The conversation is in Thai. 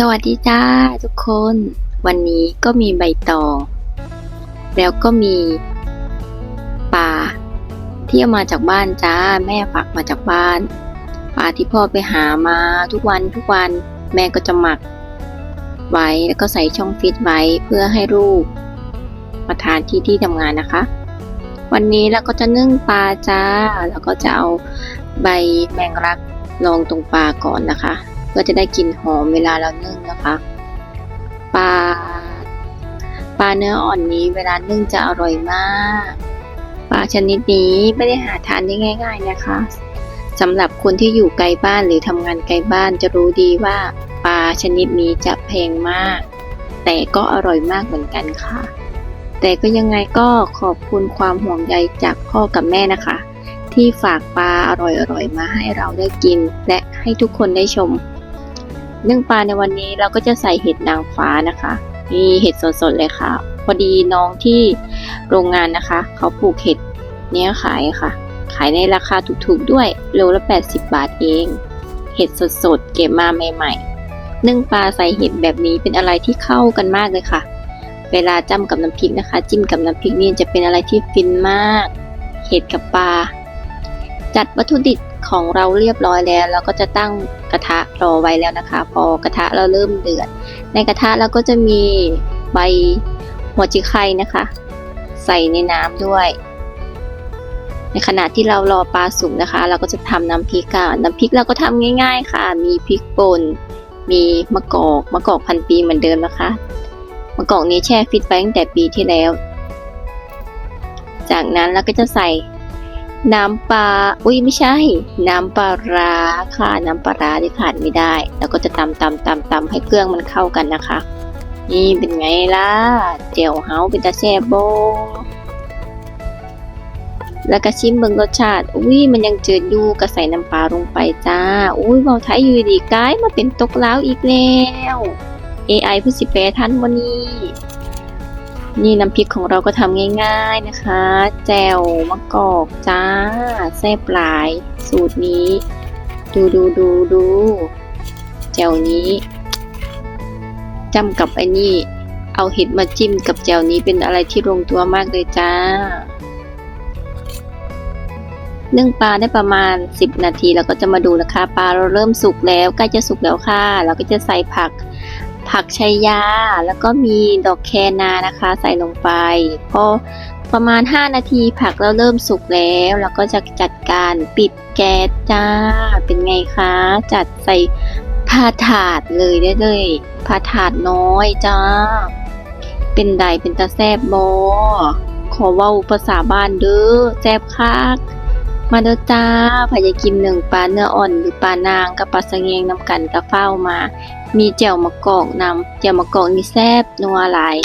สวัสดีจ้าทุกคน วันนี้ก็มีใบตอง แล้วก็มีปลาที่เอามาจากบ้านจ้าแม่ฝากมาจากบ้านปลาที่พ่อไปหามาทุกวันทุกวันแม่ก็จะหมัก ไว้แล้วก็ใส่ช่องฟิตไว้เพื่อให้ลูกมาทานที่ที่ทำงานนะคะ วันนี้เราก็จะนึ่งปลาจ้า แล้วก็จะเอาใบแมงลักลองตรงปลาก่อนนะคะ เพื่อจะได้กลิ่นหอมเวลาเรานึ่งนะคะปลาปลาเนื้ออ่อนนี้เวลานึ่งจะอร่อยมากปลาชนิดนี้ไม่ได้หาทานได้ง่าย ๆนะคะสำหรับคนที่อยู่ไกลบ้านหรือทำงานไกลบ้านจะรู้ดีว่าปลาชนิดนี้จะแพงมาก แต่ก็อร่อยมากเหมือนกันค่ะ แต่ก็ยังไงก็ขอบคุณความห่วงใยจากพ่อกับแม่นะคะ ที่ฝากปลาอร่อยๆมาให้เราได้กิน และให้ทุกคนได้ชม นึ่งปลาในวันนี้เราก็จะใส่เห็ดนางฟ้านะคะนี่เห็ดสดๆเลยค่ะ พอดีน้องที่โรงงานนะคะ เขาปลูกเห็ดเนี้ยขายค่ะ ขายในราคาถูกๆด้วยโลละ 80 บาทเอง เห็ดสดๆเก็บมาใหม่ๆนึ่งปลาใส่เห็ดแบบนี้เป็นอะไรที่เข้ากันมากเลยค่ะ เวลาจ้ำกับน้ำพริกนะคะ จิ้มกับน้ำพริกนี่จะเป็นอะไรที่ฟินมาก เห็ดกับปลาจัดวัตถุดิบ ของเราเรียบร้อยแล้ว เราก็จะตั้งกระทะรอไว้แล้วนะคะ พอกระทะเราเริ่มเดือด ในกระทะเราก็จะมีใบหัวจิไข่นะคะ ใส่ในน้ำด้วย ในขณะที่เรารอปลาสุกนะคะ เราก็จะทำน้ำพริกค่ะน้ำพริกเราก็ทำง่าย ๆ ค่ะ มีพริกป่นมีมะกอกมะกอกพันปีเหมือนเดิมนะคะมะกอกนี้แช่ฟิตไว้ตั้งแต่ปีที่แล้ว จากนั้นเราก็จะใส่ น้ำปลา อุ้ยไม่ใช่ น้ำปลาร้าค่ะ น้ำปลาร้าที่ขาดไม่ได้ แล้วก็จะตำตำตำตำให้เครื่องมันเข้ากันนะคะ นี่เป็นไงล่ะเจียวเฮาเป็นตาแซ่บโบ แล้วก็ชิมเบิ่งรสชาติ อุ้ยมันยังเจืดอยู่ก็ใส่น้ำปลาลงไปจ้า อุ้ยเบาไทยอยู่ดีกลายมาเป็นตกล้าวอีกแล้ว AI ผู้สิแปรทันวันนี้ นี่น้ำพริกของเราก็ทำง่าย ๆนะคะ แจ่วมะกอกจ้าแซ่บหลาย สูตรนี้ ดูดูดูดูแจ่วนี้จำกับไอ้นี่ เอาเห็ดมาจิ้มกับแจ่วนี้เป็นอะไรที่ลงตัวมากเลยจ้านึ่งปลาได้ประมาณ 10 นาทีเราก็จะมาดูนะคะ ปลาเราเริ่มสุกแล้วใกล้จะสุกแล้วค่ะ เราก็จะใส่ผัก ผักชัยยา แล้วก็มีดอกแคนานะคะ ใส่ลงไปพอประมาณ 5 นาทีผักเราเริ่มสุกแล้วเราก็จะจัดการปิดแก๊สจ้า เป็นไงคะ จัดใส่ผ้าถาดเลยได้เลยผ้าถาดน้อยจ้า เป็นใดเป็นตาแซบบอขอว้าภาษาบ้านเด้อแซบคัก มาเด้อจ้าพายากินหนึ่งปลาเนื้ออ่อนหรือปลานางกับปลาสงเงงนำกันกับเฝ้ามา มีแจ่วมะกอกนำแจ่วมะกอกนี่แซ่บนัวหลาย